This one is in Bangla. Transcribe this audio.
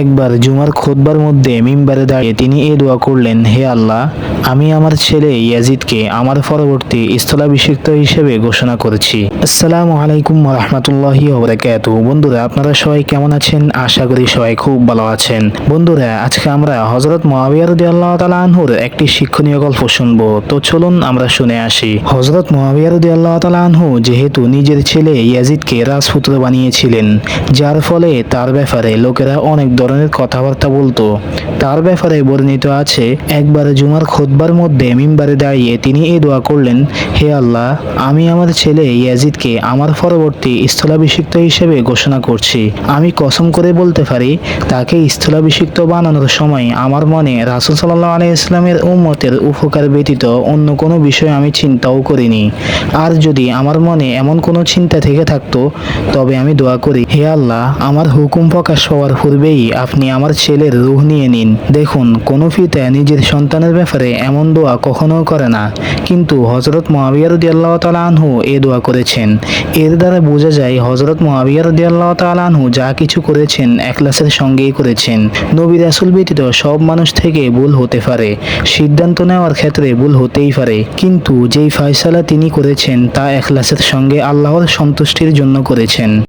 একবার জুমার খোদবার মধ্যে মিম্বারে দাঁড়িয়ে তিনি এ দোয়া করলেন, হে আল্লাহ, আমি আমার ছেলে ইয়াজিদকে আমার পরবর্তী স্থলাভিষিক্ত হিসেবে ঘোষণা করেছি। আসসালামু আলাইকুম রহমতুল্লাহি ওবরাকাতু বন্ধুরা, আপনারা সবাই কেমন আছেন? আশা করি সবাই খুব ভালো আছেন। বন্ধুরা, আজকে আমরা হজরত মহাবিয়ার তালা আনহুর একটি শিক্ষণীয় গল্প শুনব। তো চলুন আমরা শুনে আসি। হজরত মহাবিয়ার আল্লাহ তালা আনহু যেহেতু নিজের ছেলে ইয়াজিদকে রাজপুত্র বানিয়েছিলেন, যার ফলে তার ব্যাপারে লোকেরা অনেক ধরনের কথাবার্তা বলতো। তার ব্যাপারে বর্ণিত আছে, একবার জুমার খোদবার মধ্যে মিম্বারে দাঁড়িয়ে তিনি এই দোয়া করলেন, হে আল্লাহ, আমি আমার ছেলে ইয়াজিদকে আমার পরবর্তী স্থলাভিষিক্ত হিসেবে ঘোষণা করছি। আমি কসম করে বলতে পারি, তাকে স্থলাভিষিক্ত বানানোর সময় আমার মনে রাসুল সাল্লাহ আলাই ইসলামের উম্মতের উপকার ব্যতীত অন্য কোনো বিষয় আমি চিন্তাও করিনি। আর যদি আমার মনে এমন কোনো চিন্তা থেকে থাকতো, তবে আমি দোয়া করি, হে আল্লাহ, আমার হুকুম প্রকাশ হওয়ার পূর্বেই আপনি আমার ছেলের রুহ নিয়ে নিন। দেখুন, কোনো পিতা নিজের সন্তানের ব্যাপারে এমন দোয়া কখনো করে না। কিন্তু হজরত মহাবিয়ারুদ্দি আল্লাহ তালা আনহু এ দোয়া করেছেন। এর দ্বারা বোঝা যায় হজরত মহাবিয়ারুদ্দি আল্লাহ তালা আনহু যা কিছু করেছেন একলাসের সঙ্গেই করেছেন। নবী রাসুল ব্যতীত সব মানুষ থেকে ভুল হতে পারে। সিদ্ধান্ত নেওয়ার ক্ষেত্রে ভুল হতেই পারে। কিন্তু যেই ফয়সালা তিনি করেছেন তা একলাসের সঙ্গে আল্লাহর সন্তুষ্টির জন্য করেছেন।